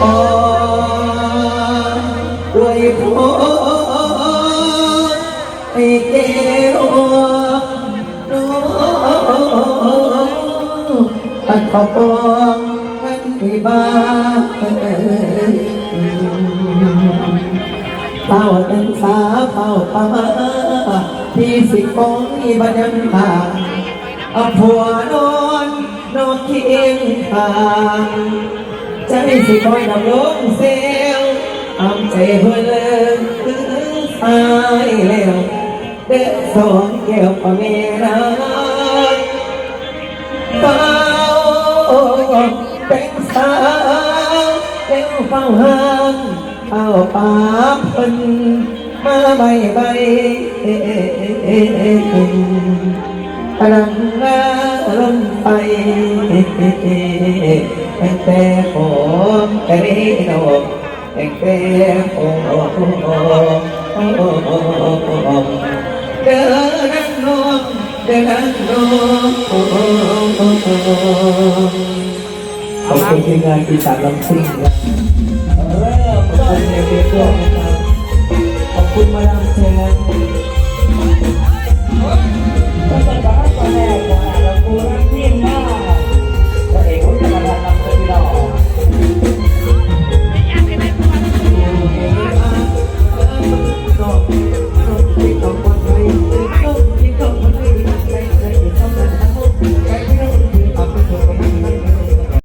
อด้วยพรให้เจ้าน้องอันขอปองกันที่บ้านเฝ้าเป็นสาเฝ้าป่าที่สิคงมีบัญญัติผ่าอาผัวนอนนอนเคียงข้าง ใจสิคอยดำลงเซลอำใจเพื่อนเลิกถึงสายแล้วเด็กสองแก้วปะเมนาเฝ้าเป็นสาวเลี้ยวเฝ้าหางเอาป่าเพิ่นมาใบใบพลังงาลม ไปแต่แต่ผมแต่นี้ดอกแต่แต่ผมเดินนั่งนอนเดินนั่งนอนขอบคุณทีมงานปีศาจลำซิ่งนะขอบคุณในเบเกอร์นะครับขอบคุณมาดามแชน